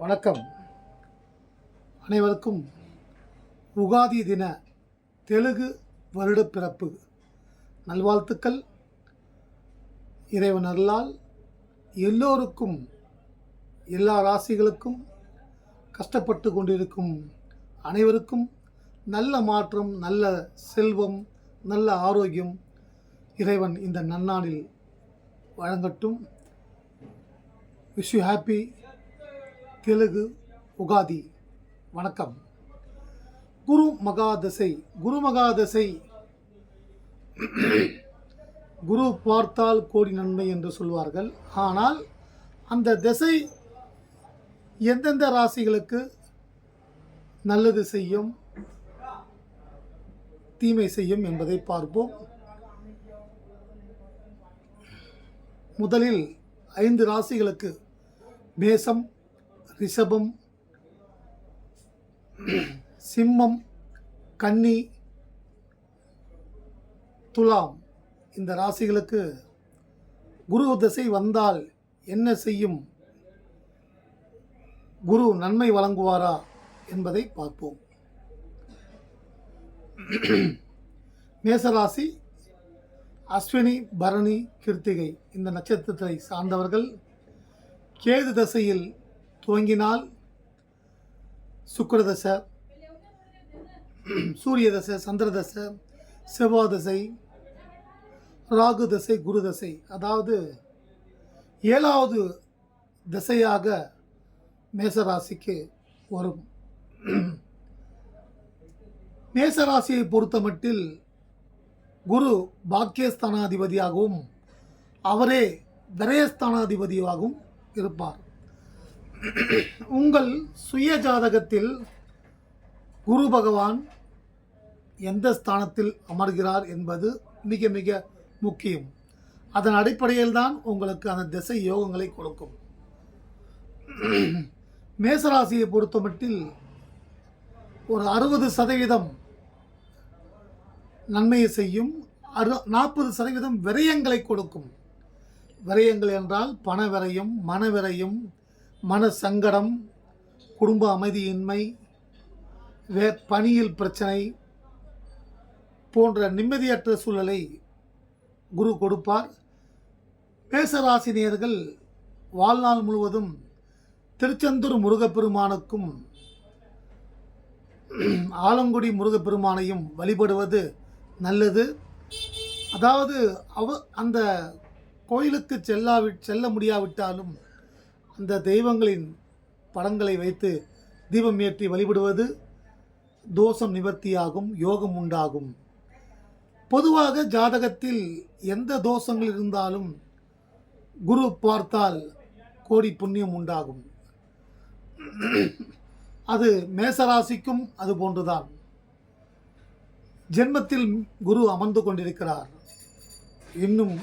வணக்கம். அனைவருக்கும் உகாதி தின தெலுங்கு வருட பிறப்பு. நல்வாழ்த்துக்கள். இறைவன் அருளால் எல்லோருக்கும் எல்லா ராசிகளுக்கும் கஷ்டப்பட்டு கொண்டிருக்கும் அனைவருக்கும் நல்ல மாற்றம் நல்ல செல்வம் நல்ல ஆரோக்கியம் இறைவன் இந்த நன்னாளில் வழங்கட்டும். Wish you happy Telugu Ugadi. வணக்கம். குரு மகாதசை குரு மகாதசை. குரு பார்த்தால் கோடி நன்மை என்று சொல்வார்கள். ஆனால் அந்த திசை எந்தெந்த ராசிகளுக்கு நல்லது செய்யும் தீமை செய்யும் என்பதை பார்ப்போம். முதலில் ஐந்து ராசிகளுக்கு மேசம் ரிஷபம் சிம்மம் கன்னி துலாம். இந்த ராசிகளுக்கு குரு திசை வந்தால் என்ன செய்யும்? குரு நன்மை வழங்குவாரா என்பதை பார்ப்போம். மேசராசி அஸ்வினி பரணி கிருத்திகை. இந்த நட்சத்திரத்தை சார்ந்தவர்கள் கேது தசையில் துவங்கினால் சுக்கரதசை சூரிய தசை சந்திர தசை செவ்வாய் தசை ராகு தசை குரு தசை அதாவது ஏழாவது திசையாக மேசராசிக்கு வரும். மேசராசியை பொறுத்தமட்டில் குரு பாக்கியஸ்தானாதிபதியாகவும் அவரே விரயஸ்தானாதிபதியாகவும் இருப்பார். உங்கள் சுய ஜாதகத்தில் குரு பகவான் எந்த ஸ்தானத்தில் அமர்கிறார் என்பது மிக மிக முக்கியம். அதன் அடிப்படையில் தான் உங்களுக்கு அந்த திசை யோகங்களை கொடுக்கும். மேசராசியை பொறுத்தமட்டில் ஒரு அறுபது சதவீதம் நன்மையை செய்யும் அறு நாற்பது சதவீதம் விரயங்களை கொடுக்கும். விரயங்கள் என்றால் பண விரயம் மன விரயம் மன சங்கடம் குடும்ப அமைதியின்மை வே பணியில் பிரச்சனை போன்ற நிம்மதியற்ற சூழலை குரு கொடுப்பார். மேசராசினியர்கள் வாழ்நாள் முழுவதும் திருச்செந்தூர் முருகப்பெருமானுக்கும் ஆலங்குடி முருகப்பெருமானையும் வழிபடுவது நல்லது. அதாவது அவ அந்த கோயிலுக்கு செல்லாவி செல்ல முடியாவிட்டாலும் அந்த தெய்வங்களின் படங்களை வைத்து தீபம் ஏற்றி வழிபடுவது தோஷம் நிவர்த்தியாகும் யோகம் உண்டாகும். பொதுவாக ஜாதகத்தில் எந்த தோஷங்கள் இருந்தாலும் குரு பார்த்தால் கோடி புண்ணியம் உண்டாகும். அது மேசராசிக்கும் அது போன்றுதான். ஜென்மத்தில் குரு அமர்ந்து கொண்டிருக்கிறார். இன்னும்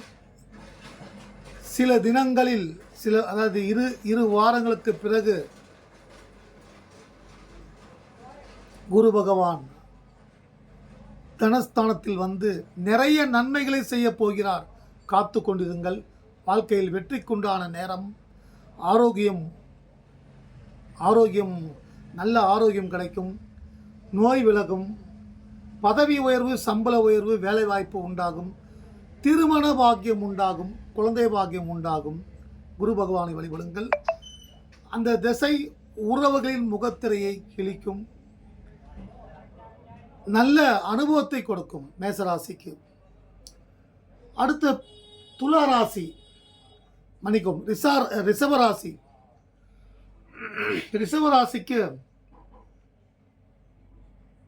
சில தினங்களில் சில அதாவது இரு இரு வாரங்களுக்கு பிறகு குரு பகவான் தனஸ்தானத்தில் வந்து நிறைய நன்மைகளை செய்ய போகிறார். காத்து கொண்டிருங்கள். வாழ்க்கையில் வெற்றிக்குண்டான நேரம். ஆரோக்கியம் ஆரோக்கியம் நல்ல ஆரோக்கியம் கிடைக்கும். நோய் விலகும். பதவி உயர்வு சம்பள உயர்வு வேலைவாய்ப்பு உண்டாகும். திருமண பாக்கியம் உண்டாகும். குழந்தை பாக்கியம் உண்டாகும். குரு பகவானை வழிபடுங்கள். அந்த திசை உறவுகளின் முகத்திரையை கிழிக்கும். நல்ல அனுபவத்தை கொடுக்கும் மேசராசிக்கு. அடுத்த துலா ராசி மன்னிக்கும் ரிசார் ரிஷபராசி ரிஷபராசிக்கு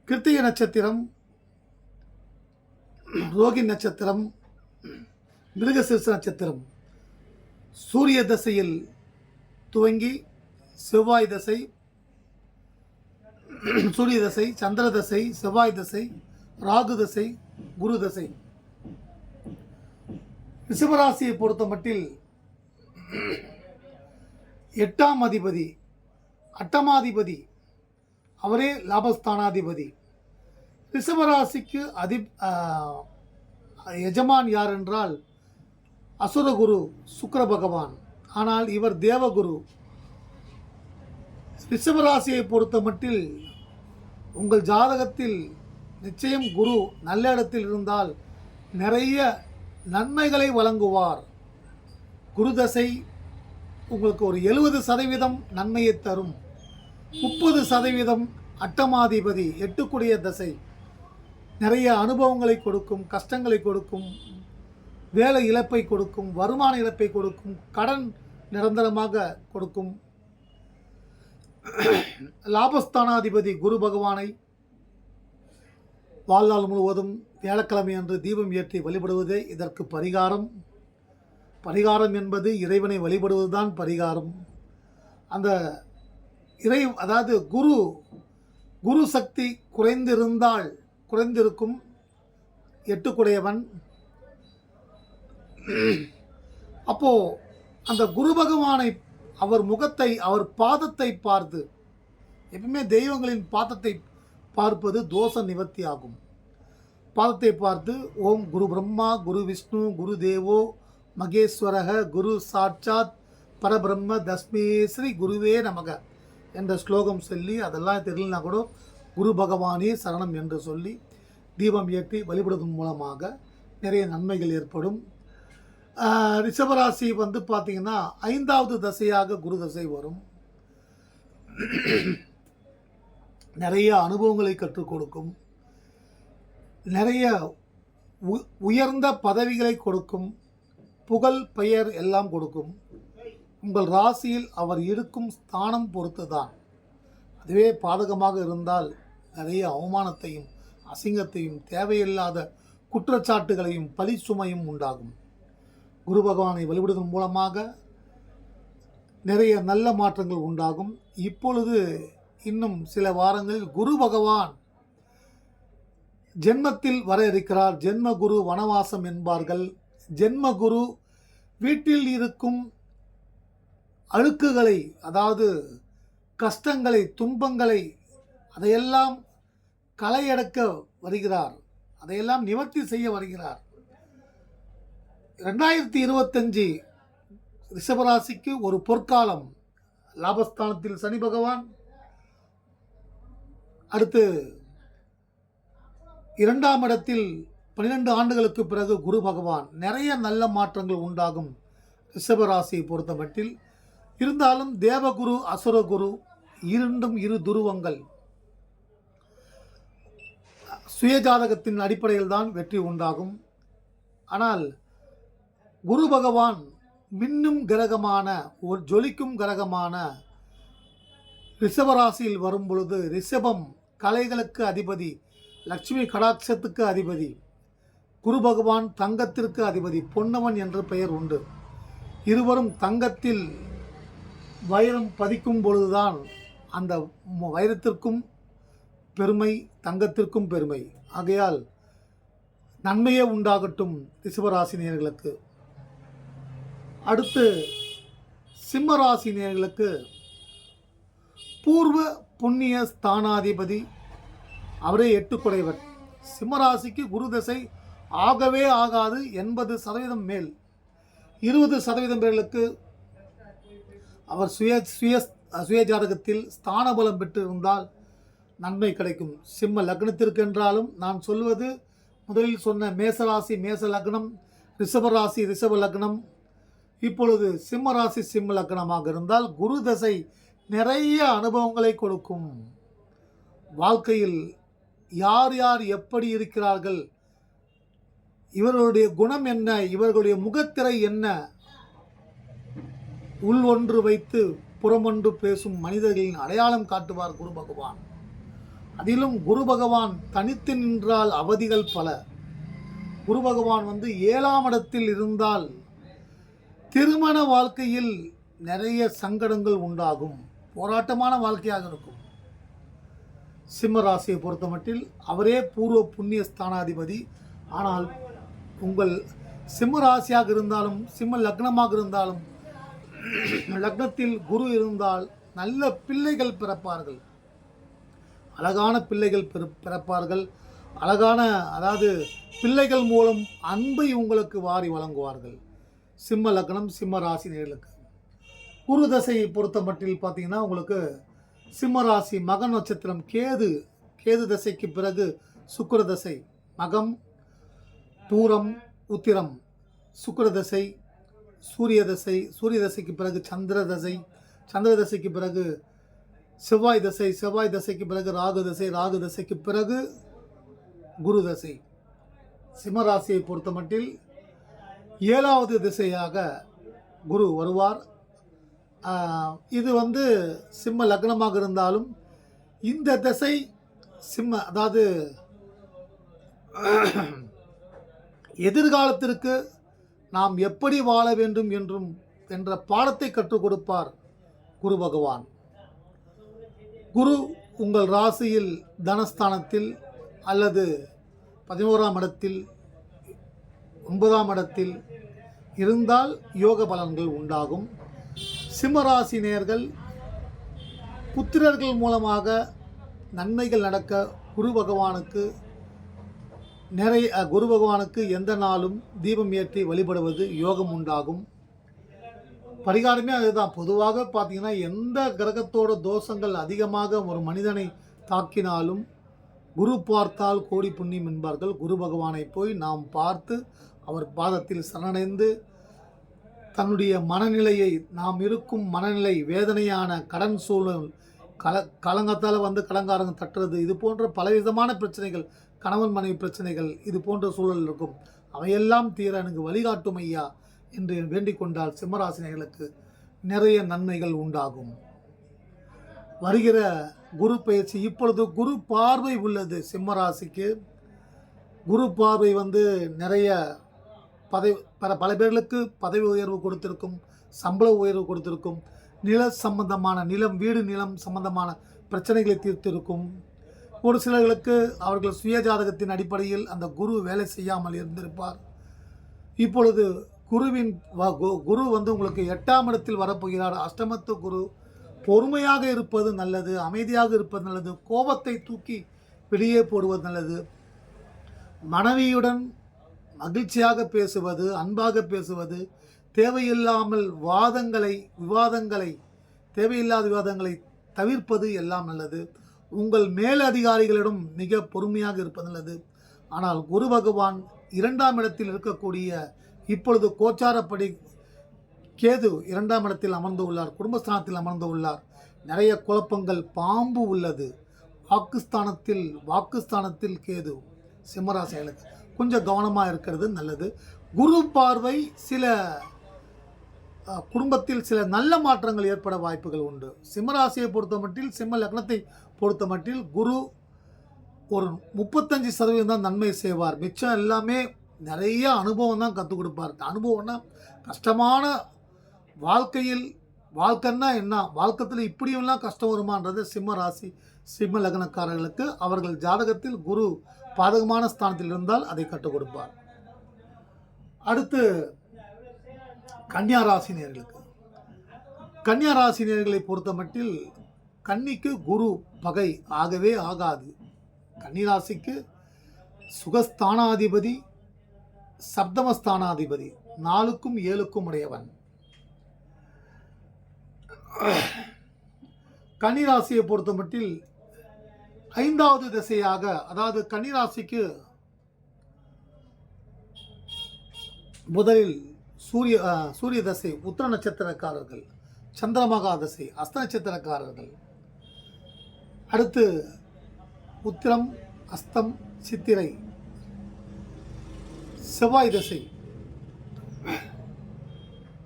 கிருத்திகை நட்சத்திரம் ரோகி நட்சத்திரம் மிருகசிருஷ நட்சத்திரம். சூரிய தசையில் துவங்கி செவ்வாய் தசை சூரிய தசை சந்திர தசை செவ்வாய் தசை ராகு தசை குரு தசை. ரிஷபராசியை பொறுத்த மட்டில் எட்டாம் அதிபதி அட்டமாதிபதி அவரே லாபஸ்தானாதிபதி. ரிஷபராசிக்கு அதி எஜமான் யார் என்றால் அசுரகுரு சுக்கர பகவான் ஆனால் இவர் தேவகுரு. ரிஷபராசியை பொறுத்த மட்டில் உங்கள் ஜாதகத்தில் நிச்சயம் குரு நல்ல இடத்தில் இருந்தால் நிறைய நன்மைகளை வழங்குவார். குரு தசை உங்களுக்கு ஒரு எழுபது சதவீதம் நன்மையை தரும். முப்பது சதவீதம் அட்டமாதிபதி எட்டுக்குடிய தசை. நிறைய அனுபவங்களை கொடுக்கும் கஷ்டங்களை கொடுக்கும் வேலை இழப்பை கொடுக்கும் வருமான இழப்பை கொடுக்கும் கடன் நிரந்தரமாக கொடுக்கும். லாபஸ்தானாதிபதி குரு பகவானை வாழ்நாள் முழுவதும் வியாழக்கிழமை அன்று தீபம் ஏற்றி வழிபடுவதே இதற்கு பரிகாரம். பரிகாரம் என்பது இறைவனை வழிபடுவதுதான் பரிகாரம். அந்த இறை அதாவது குரு குரு சக்தி குறைந்திருந்தால் குறைந்திருக்கும் எட்டுக்குடையவன் அப்போ அந்த குரு பகவானை அவர் முகத்தை அவர் பாதத்தை பார்த்து எப்பவுமே தெய்வங்களின் பாதத்தை பார்ப்பது தோஷ நிவர்த்தி ஆகும். பாதத்தை பார்த்து ஓம் குரு பிரம்மா குரு விஷ்ணு குரு தேவோ மகேஸ்வரக குரு சாட்சாத் பரபிரம்ம தஸ்மே ஸ்ரீ குருவே நமக என்ற ஸ்லோகம் சொல்லி அதெல்லாம் தெரியலனா கூட குரு பகவானே சரணம் என்று சொல்லி தீபம் ஏற்றி வழிபடுவதன் மூலமாக நிறைய நன்மைகள் ஏற்படும். ரிஷபராசி வந்து பார்த்தீங்கன்னா ஐந்தாவது தசையாக குரு தசை வரும். நிறைய அனுபவங்களை கற்றுக் கொடுக்கும். நிறைய உ- உயர்ந்த பதவிகளை கொடுக்கும். புகழ் பெயர் எல்லாம் கொடுக்கும். உங்கள் ராசியில் அவர் இருக்கும் ஸ்தானம் பொறுத்து தான் அதுவே பாதகமாக இருந்தால் நிறைய அவமானத்தையும் அசிங்கத்தையும் தேவையில்லாத குற்றச்சாட்டுகளையும் பழி சுமையும் உண்டாகும். குரு பகவானை வழிபடுவதன் மூலமாக நிறைய நல்ல மாற்றங்கள் உண்டாகும். இப்பொழுது இன்னும் சில வாரங்களில் குரு பகவான் ஜென்மத்தில் வர இருக்கிறார் ஜென்ம குரு வனவாசம் என்பார்கள். ஜென்ம குரு வீட்டில் இருக்கும் அழுக்குகளை அதாவது கஷ்டங்களை துன்பங்களை அதையெல்லாம் களையடக்க வருகிறார். அதையெல்லாம் நிவர்த்தி செய்ய வருகிறார். ரெண்டாயிரத்தி இருபத்தஞ்சு ரிஷபராசிக்கு ஒரு பொற்காலம். லாபஸ்தானத்தில் சனி பகவான். அடுத்து இரண்டாம் இடத்தில் பன்னிரெண்டு ஆண்டுகளுக்கு பிறகு குரு பகவான். நிறைய நல்ல மாற்றங்கள் உண்டாகும் ரிஷபராசியை பொறுத்தமட்டில். இருந்தாலும் தேவகுரு அசுரகுரு இரண்டும் இரு துருவங்கள். சுயஜாதகத்தின் அடிப்படையில் தான் வெற்றி உண்டாகும். ஆனால் குரு பகவான் மின்னும் கிரகமான ஒரு ஜொலிக்கும் கிரகமான ரிஷபராசியில் வரும் பொழுது ரிஷபம் கலைகளுக்கு அதிபதி லட்சுமி கடாட்சத்துக்கு அதிபதி குரு பகவான் தங்கத்திற்கு அதிபதி பொன்னவன் என்ற பெயர் உண்டு. இருவரும் தங்கத்தில் வைரம் பதிக்கும் பொழுதுதான் அந்த வைரத்திற்கும் பெருமை தங்கத்திற்கும் பெருமை. ஆகையால் நன்மையே உண்டாகட்டும் ரிஷபராசினியர்களுக்கு. அடுத்து சிம்மராசி நேர்களுக்கு பூர்வ புண்ணிய ஸ்தானாதிபதி அவரே எட்டுக்குடையவர். சிம்மராசிக்கு குரு தசை ஆகவே ஆகாது எண்பது சதவீதம் மேல். இருபது சதவீதம் பேர்களுக்கு அவர் சுய சுய சுய ஜாதகத்தில் ஸ்தானபலம் பெற்றிருந்தால் நன்மை கிடைக்கும். சிம்ம லக்னத்திற்கு என்றாலும் நான் சொல்வது முதலில் சொன்ன மேசராசி மேச லக்னம் ரிஷபராசி ரிஷப லக்னம் இப்பொழுது சிம்ம ராசி சிம்ம லக்னமாக இருந்தால் குரு தசை நிறைய அனுபவங்களை கொடுக்கும். வாழ்க்கையில் யார் யார் எப்படி இருக்கிறார்கள்? இவர்களுடைய குணம் என்ன? இவர்களுடைய முகத்திரை என்ன? உள் ஒன்று வைத்து புறமொன்று பேசும் மனிதர்களின் அடையாளம் காட்டுவார் குரு பகவான். அதிலும் குரு பகவான் தனித்து நின்றால் அவதிகள் பல. குரு பகவான் வந்து ஏழாம் இடத்தில் இருந்தால் திருமண வாழ்க்கையில் நிறைய சங்கடங்கள் உண்டாகும். போராட்டமான வாழ்க்கையாக இருக்கும். சிம்ம ராசியை பொறுத்தமட்டில் அவரே பூர்வ புண்ணிய ஸ்தானாதிபதி. ஆனால் உங்கள் சிம்ம ராசியாக இருந்தாலும் சிம்ம லக்னமாக இருந்தாலும் லக்னத்தில் குரு இருந்தால் நல்ல பிள்ளைகள் பிறப்பார்கள். அழகான பிள்ளைகள் பிற பிறப்பார்கள். அழகான அதாவது பிள்ளைகள் மூலம் அன்பை உங்களுக்கு வாரி வழங்குவார்கள். சிம்ம லக்னம் சிம்ம ராசினியர்களுக்கு குரு தசையை பொறுத்த மட்டில் பார்த்தீங்கன்னா உங்களுக்கு சிம்மராசி மக நட்சத்திரம் கேது கேது தசைக்கு பிறகு சுக்கர தசை மகம் பூரம் உத்திரம் சுக்கர தசை சூரிய தசை சூரிய தசைக்கு பிறகு சந்திர தசை சந்திர தசைக்கு பிறகு செவ்வாய் தசை செவ்வாய் தசைக்கு பிறகு ராகு தசை ராகு தசைக்கு பிறகு குரு தசை. சிம்மராசியை பொறுத்த மட்டில் ஏழாவது திசையாக குரு வருவார். இது வந்து சிம்ம லக்னமாக இருந்தாலும் இந்த திசை சிம்ம அதாவது எதிர்காலத்திற்கு நாம் எப்படி வாழ வேண்டும் என்றும் என்ற பாடத்தை கற்றுக் கொடுப்பார் குரு பகவான். குரு உங்கள் ராசியில் தனஸ்தானத்தில் அல்லது பதினோராம் இடத்தில் ஒன்பதாம் இடத்தில் இருந்தால் யோக பலன்கள் உண்டாகும். சிம்மராசினியர்கள் புத்திரர்கள் மூலமாக நன்மைகள் நடக்க குரு பகவானுக்கு நிறைய குரு பகவானுக்கு எந்த நாளும் தீபம் ஏற்றி வழிபடுவது யோகம் உண்டாகும். பரிகாரமே அதுதான். பொதுவாக பார்த்தீங்கன்னா எந்த கிரகத்தோட தோஷங்கள் அதிகமாக ஒரு மனிதனை தாக்கினாலும் குரு பார்த்தால் கோடி புண்ணியம் என்பார்கள். குரு பகவானை போய் நாம் பார்த்து அவர் பாதத்தில் சரணடைந்து தன்னுடைய மனநிலையை நாம் இருக்கும் மனநிலை வேதனையான கடன் சூழல் கல கலங்கத்தால் வந்து கடங்காரங்க தட்டுறது இது போன்ற பலவிதமான பிரச்சனைகள் கணவன் மனைவி பிரச்சனைகள் இது போன்ற சூழல் இருக்கும். அவையெல்லாம் தீர எனக்கு வழிகாட்டும் ஐயா என்று வேண்டிக் கொண்டால் நிறைய நன்மைகள் உண்டாகும். வருகிற குரு பயிற்சி இப்பொழுது குரு பார்வை உள்ளது சிம்மராசிக்கு. குரு பார்வை வந்து நிறைய பதவி பல பல பேர்களுக்கு பதவி உயர்வு கொடுத்திருக்கும் சம்பள உயர்வு கொடுத்திருக்கும் நில சம்பந்தமான நிலம் வீடு நிலம் சம்பந்தமான பிரச்சனைகளை தீர்த்திருக்கும். ஒரு சிலர்களுக்கு அவர்கள் சுய ஜாதகத்தின் அடிப்படையில் அந்த குரு வேலை செய்யாமல் இருந்திருப்பார். இப்பொழுது குருவின் வ- கு- குரு வந்து உங்களுக்கு எட்டாம் இடத்தில் வரப்போகிறார். அஷ்டமத்து குரு பொறுமையாக இருப்பது நல்லது அமைதியாக இருப்பது நல்லது கோபத்தை தூக்கி வெளியே போடுவது நல்லது. மனைவியுடன் மகிழ்ச்சியாக பேசுவது அன்பாக பேசுவது தேவையில்லாமல் வாதங்களை விவாதங்களை தேவையில்லாத விவாதங்களை தவிர்ப்பது எல்லாம் நல்லது. உங்கள் மேலதிகாரிகளிடம் மிக பொறுமையாக இருப்பது நல்லது. ஆனால் குரு பகவான் இரண்டாம் இடத்தில் இருக்கக்கூடிய இப்பொழுது கோச்சாரப்படி கேது இரண்டாம் இடத்தில் அமர்ந்து உள்ளார் குடும்பஸ்தானத்தில் அமர்ந்து உள்ளார். நிறைய குழப்பங்கள் பாம்பு உள்ளது. வாக்குஸ்தானத்தில் வாக்குஸ்தானத்தில் கேது சிம்மராசிகளுக்கு. கொஞ்சம் கவனமாக இருக்கிறது நல்லது. குரு பார்வை சில குடும்பத்தில் சில நல்ல மாற்றங்கள் ஏற்பட வாய்ப்புகள் உண்டு. சிம்மராசியை பொறுத்த மட்டில் சிம்ம லக்னத்தை பொறுத்த மட்டில் குரு ஒரு முப்பத்தஞ்சு சதவீதம் தான் நன்மை செய்வார். மிச்சம் எல்லாமே நிறைய அனுபவம் தான் கற்றுக் கொடுப்பார். அனுபவம்னா கஷ்டமான வாழ்க்கையில் வாழ்க்கைன்னா என்ன? வாழ்க்கத்தில் இப்படியெல்லாம் கஷ்டம் வருமான்றது சிம்ம ராசி சிம்ம லக்னக்காரர்களுக்கு. அவர்கள் ஜாதகத்தில் குரு பாதகமான ஸ்தானத்தில் இருந்தால் அதை கற்றுக் கொடுப்பார். அடுத்து கன்னியா ராசினியர்களுக்கு கன்னியா ராசினியர்களை பொறுத்த மட்டில் கன்னிக்கு குரு பகை ஆகவே ஆகாது. கன்னிராசிக்கு சுகஸ்தானாதிபதி சப்தமஸ்தானாதிபதி நாலுக்கும் ஏழுக்கும் உடையவன். கன்னிராசியை பொறுத்த மட்டில் ஐந்தாவது திசையாக அதாவது கன்னிராசிக்கு முதலில் சூரிய சூரிய தசை உத்திர நட்சத்திரக்காரர்கள் சந்திரமகா தசை அஸ்த நட்சத்திரக்காரர்கள். அடுத்து உத்திரம் அஸ்தம் சித்திரை செவ்வாய் தசை.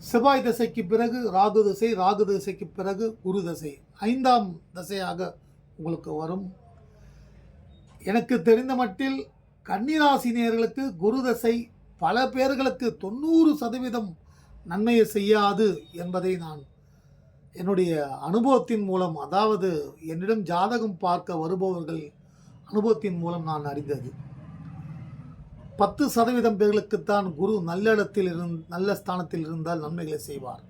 செவ்வாய் தசைக்கு பிறகு ராகு தசை ராகு தசைக்கு பிறகு குரு தசை. ஐந்தாம் தசையாக உங்களுக்கு வரும். எனக்கு தெரிந்த மட்டில் கன்னிராசினியர்களுக்கு குரு தசை பல பேர்களுக்கு தொண்ணூறு சதவீதம் நன்மையை செய்யாது என்பதை நான் என்னுடைய அனுபவத்தின் மூலம் அதாவது என்னிடம் ஜாதகம் பார்க்க வருபவர்கள் அனுபவத்தின் மூலம் நான் அறிந்தது. பத்து சதவீதம் பேர்களுக்குத்தான் குரு நல்ல இடத்தில் இருந் நல்ல ஸ்தானத்தில் இருந்தால் நன்மைகளை செய்வார்.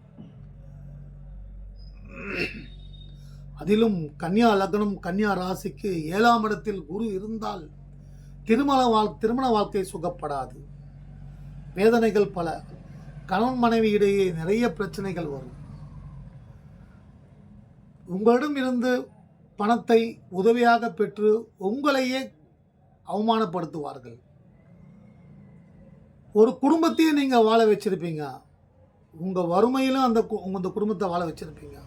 அதிலும் கன்னியா லக்னம் கன்னியா ராசிக்கு ஏழாம் இடத்தில் குரு இருந்தால் திருமண வாழ் திருமண வாழ்க்கை சுகப்படாது. வேதனைகள் பல. கணவன் மனைவி இடையே நிறைய பிரச்சனைகள் வரும். உங்களிடம் இருந்து பணத்தை உதவியாக பெற்று உங்களையே அவமானப்படுத்துவார்கள். ஒரு குடும்பத்தையே நீங்கள் வாழ வச்சிருப்பீங்க. உங்கள் வறுமையிலும் அந்த கு- இந்த குடும்பத்தை வாழ வச்சுருப்பீங்க.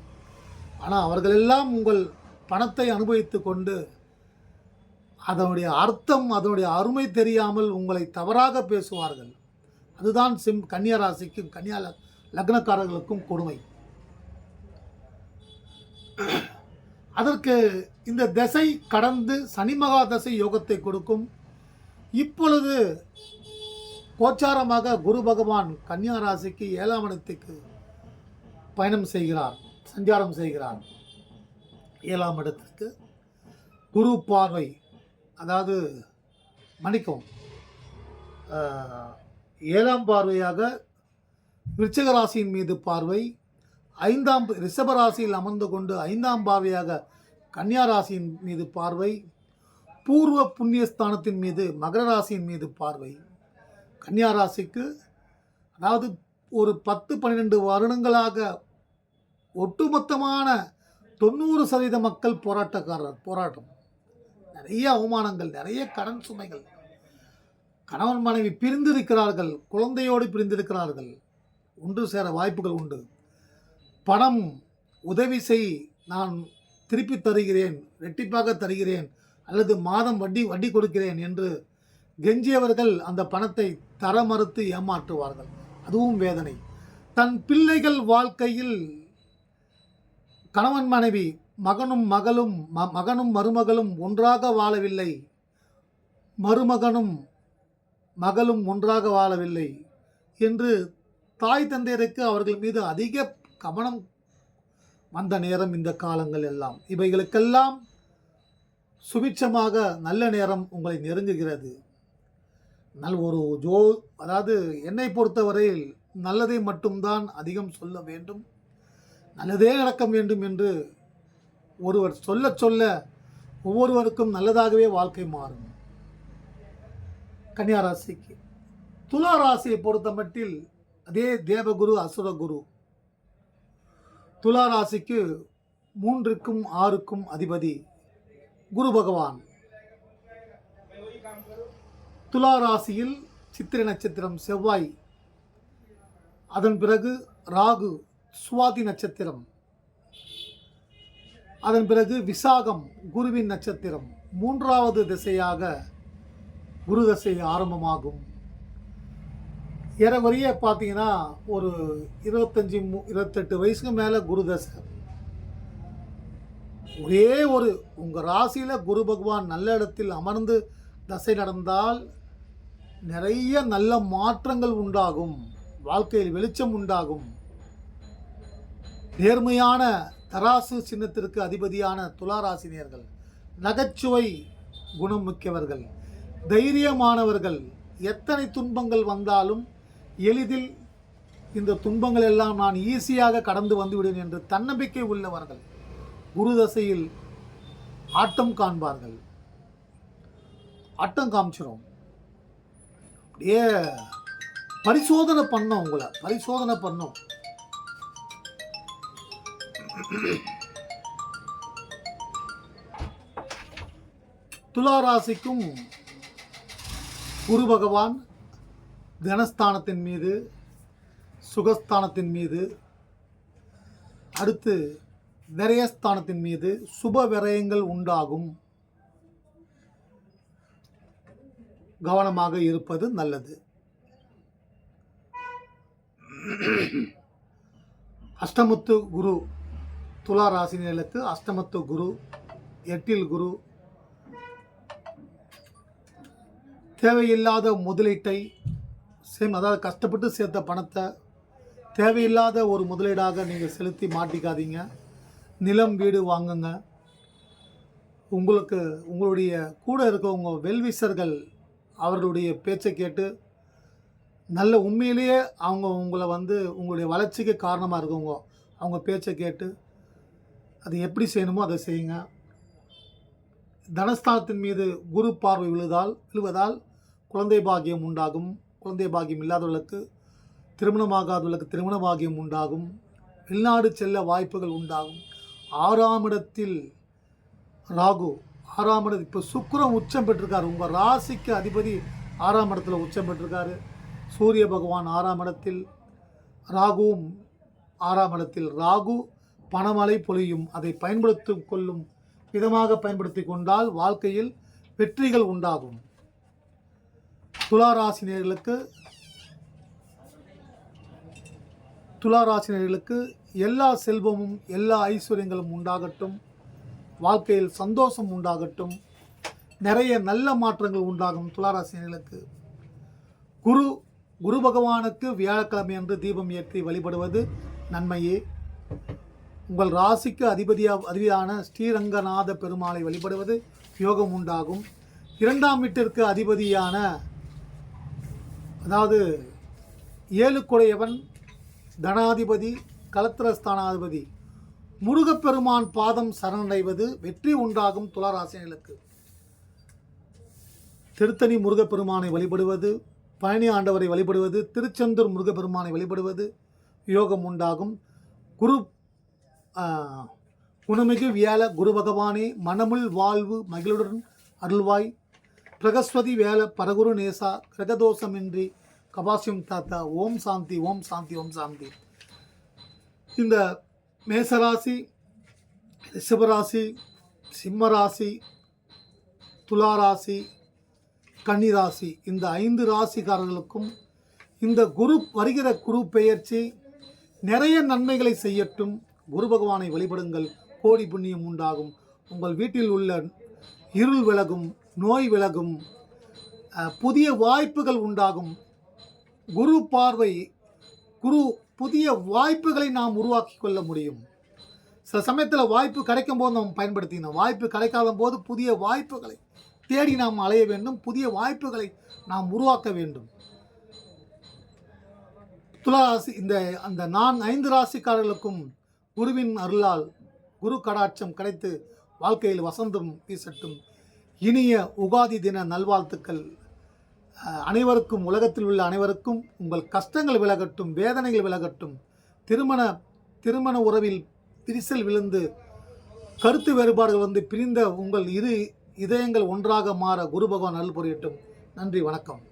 ஆனால் அவர்களெல்லாம் உங்கள் பணத்தை அனுபவித்து கொண்டு அதனுடைய அர்த்தம் அதனுடைய அருமை தெரியாமல் உங்களை தவறாக பேசுவார்கள். அதுதான் சிம் கன்னியராசிக்கும் கன்னியா ல- லக்னக்காரர்களுக்கும் கொடுமை. அதற்கு இந்த திசை கடந்து சனி மகா தசை யோகத்தை கொடுக்கும். இப்பொழுது கோச்சாரமாக குரு பகவான் கன்னியா ராசிக்கு ஏழாம் இடத்துக்கு பயணம் செய்கிறார். சஞ்சாரம் செய்கிறார் ஏழாம் இடத்திற்கு குரு பார்வை அதாவது மணிக்கம் ஏழாம் பார்வையாக விருச்சகராசியின் மீது பார்வை ஐந்தாம் ரிஷபராசியில் அமர்ந்து கொண்டு ஐந்தாம் பார்வையாக கன்னியா ராசியின் மீது பார்வை பூர்வ புண்ணியஸ்தானத்தின் மீது மகர ராசியின் மீது பார்வை. கன்னியா ராசிக்கு அதாவது ஒரு பத்து பன்னிரெண்டு வருடங்களாக ஒட்டுமொத்தமான தொண்ணூறு சதவீத மக்கள் போராட்டக்காரர் போராட்டம். நிறைய அவமானங்கள் நிறைய கடன் சுமைகள். கணவன் மனைவி பிரிந்திருக்கிறார்கள் குழந்தையோடு பிரிந்திருக்கிறார்கள். ஒன்று சேர வாய்ப்புகள் உண்டு. பணம் உதவி செய் நான் திருப்பி தருகிறேன் ரெட்டிப்பாக தருகிறேன் அல்லது மாதம் வட்டி வட்டி கொடுக்கிறேன் என்று கெஞ்சியவர்கள் அந்த பணத்தை தர மறுத்து ஏமாற்றுவார்கள். அதுவும் வேதனை. தன் பிள்ளைகள் வாழ்க்கையில் கணவன் மனைவி மகனும் மகளும் ம- மகனும் மருமகளும் ஒன்றாக வாழவில்லை. மருமகனும் மகளும் ஒன்றாக வாழவில்லை என்று தாய் தந்தையருக்கு அவர்கள் மீது அதிக கவனம் வந்த நேரம் இந்த காலங்கள் எல்லாம். இவைகளுக்கெல்லாம் சுபிட்சமாக நல்ல நேரம் உங்களை நெருங்குகிறது. நல் ஒரு ஜோ அதாவது என்னை பொறுத்தவரையில் நல்லதை மட்டும்தான் அதிகம் சொல்ல வேண்டும். நல்லதே நடக்க வேண்டும் என்று ஒருவர் சொல்ல சொல்ல ஒவ்வொருவருக்கும் நல்லதாகவே வாழ்க்கை மாறும். கன்னியா ராசிக்கு. துலா ராசியை பொறுத்த மட்டில் அதே தேவகுரு அசுரகுரு துலா ராசிக்கு மூன்றுக்கும் ஆறுக்கும் அதிபதி குரு பகவான். துலா ராசியில் சித்திரை நட்சத்திரம் செவ்வாய். அதன் பிறகு ராகு சுவாதி நட்சத்திரம். அதன் பிறகு விசாகம் குருவின் நட்சத்திரம். மூன்றாவது திசையாக குரு தசை ஆரம்பமாகும். ஏறக்குறைய பார்த்தீங்கன்னா ஒரு இருபத்தஞ்சி மு இருபத்தெட்டு வயசுக்கு மேலே குரு தசை. ஒரே ஒரு உங்கள் ராசியில் குரு பகவான் நல்ல இடத்தில் அமர்ந்து தசை நடந்தால் நிறைய நல்ல மாற்றங்கள் உண்டாகும். வாழ்க்கையில் வெளிச்சம் உண்டாகும். நேர்மையான தராசு சின்னத்திற்கு அதிபதியான துளாராசினியர்கள் நகைச்சுவை குணம் மிக்கவர்கள் தைரியமானவர்கள் எத்தனை துன்பங்கள் வந்தாலும் எளிதில் இந்த துன்பங்கள் எல்லாம் நான் ஈஸியாக கடந்து வந்துவிடுவேன் என்று தன்னம்பிக்கை உள்ளவர்கள் குரு தசையில் ஆட்டம் காண்பார்கள். ஆட்டம் காமிச்சிடும் அப்படியே பரிசோதனை பண்ணோம் உங்களை பரிசோதனை பண்ணோம். துலா ராசிக்கும் குரு பகவான் தனஸ்தானத்தின் மீது சுகஸ்தானத்தின் மீது அடுத்து விரயஸ்தானத்தின் மீது சுப விரயங்கள் உண்டாகும். கவனமாக இருப்பது நல்லது. அஷ்டமுத்து குரு துலா ராசினியர்களுக்கு அஷ்டமத்து குரு எட்டில் குரு. தேவையில்லாத முதலீட்டை சேம் அதாவது கஷ்டப்பட்டு சேர்த்த பணத்தை தேவையில்லாத ஒரு முதலீடாக நீங்கள் செலுத்தி மாட்டிக்காதீங்க. நிலம் வீடு வாங்குங்க. உங்களுக்கு உங்களுடைய கூட இருக்கவங்க வெல்விசர்கள் அவர்களுடைய பேச்சை கேட்டு நல்ல உண்மையிலேயே அவங்க உங்களை வந்து உங்களுடைய வளர்ச்சிக்கு காரணமாக இருக்கவங்க அவங்க பேச்சை கேட்டு அது எப்படி செய்யணுமோ அதை செய்யுங்க. தனஸ்தானத்தின் மீது குரு பார்வை விழுதால் விழுவதால் குழந்தை பாகியம் உண்டாகும். குழந்தை பாகியம் இல்லாதவர்களுக்கு திருமணமாகாதவர்களுக்கு திருமண பாகியம் உண்டாகும். வெளிநாடு செல்ல வாய்ப்புகள் உண்டாகும். ஆறாம் இடத்தில் ராகு ஆறாம் இடத்து இப்போ சுக்கரம் உச்சம் பெற்றிருக்காரு. உங்கள் ராசிக்கு அதிபதி ஆறாம் இடத்துல உச்சம் பெற்றிருக்காரு. சூரிய பகவான் ஆறாம் இடத்தில் ராகுவும் ஆறாம் இடத்தில். ராகு பணமழை பொழியும். அதை பயன்படுத்தி கொள்ளும் விதமாக பயன்படுத்தி கொண்டால் வாழ்க்கையில் வெற்றிகள் உண்டாகும். துளாராசினியர்களுக்கு துளாராசினியர்களுக்கு எல்லா செல்வமும் எல்லா ஐஸ்வர்யங்களும் உண்டாகட்டும். வாழ்க்கையில் சந்தோஷம் உண்டாகட்டும். நிறைய நல்ல மாற்றங்கள் உண்டாகும் துளாராசினியர்களுக்கு குரு குரு பகவானுக்கு வியாழக்கிழமை அன்று தீபம் ஏற்றி வழிபடுவது நன்மையே. உங்கள் ராசிக்கு அதிபதியா அதிபதியான ஸ்ரீரங்கநாத பெருமாளை வழிபடுவது யோகம் உண்டாகும். இரண்டாம் வீட்டிற்கு அதிபதியான அதாவது ஏழுக்குடையவன் தனாதிபதி கலத்திரஸ்தானாதிபதி முருகப்பெருமான் பாதம் சரணடைவது வெற்றி உண்டாகும் துளாராசினிகளுக்கு திருத்தணி முருகப்பெருமானை வழிபடுவது பழனி ஆண்டவரை வழிபடுவது திருச்செந்தூர் முருகப்பெருமானை வழிபடுவது யோகம் உண்டாகும். குரு குணமிகு வியாழ குரு பகவானே மனமுள் வாழ்வு மகிழுடன் அருள்வாய். பிரகஸ்வதி வேல பரகுரு நேசா கிரகதோஷமின்றி கபாசியம் தாத்தா ஓம் சாந்தி ஓம் சாந்தி ஓம் சாந்தி. இந்த மேசராசி ரிஷபராசி சிம்மராசி துளாராசி கன்னிராசி இந்த ஐந்து ராசிக்காரர்களுக்கும் இந்த குரு வருகிற குரு பெயர்ச்சி நிறைய நன்மைகளை செய்யட்டும். குரு பகவானை வழிபடுங்கள். கோடி புண்ணியம் உண்டாகும். உங்கள் வீட்டில் உள்ள இருள் விலகும் நோய் விலகும் புதிய வாய்ப்புகள் உண்டாகும். குரு பார்வை குரு புதிய வாய்ப்புகளை நாம் உருவாக்கி கொள்ள முடியும். சில சமயத்தில் வாய்ப்பு கிடைக்கும் போது நாம் பயன்படுத்தினோம் வாய்ப்பு கிடைக்காத போது புதிய வாய்ப்புகளை தேடி நாம் அலைய வேண்டும். புதிய வாய்ப்புகளை நாம் உருவாக்க வேண்டும். துளாராசி இந்த அந்த நான் ஐந்து ராசிக்காரர்களுக்கும் குருவின் அருளால் குரு கடாட்சம் கிடைத்து வாழ்க்கையில் வசந்தம் வீசட்டும். இனிய உகாதி தின நல்வாழ்த்துக்கள். அனைவருக்கும் உலகத்தில் உள்ள அனைவருக்கும் உங்கள் கஷ்டங்கள் விலகட்டும் வேதனைகள் விலகட்டும். திருமண திருமண உறவில் விரிசல் விழுந்து கருத்து வேறுபாடுகள் வந்து பிரிந்த உங்கள் இரு இதயங்கள் ஒன்றாக மாற குரு பகவான் அருள் புரியட்டும். நன்றி வணக்கம்.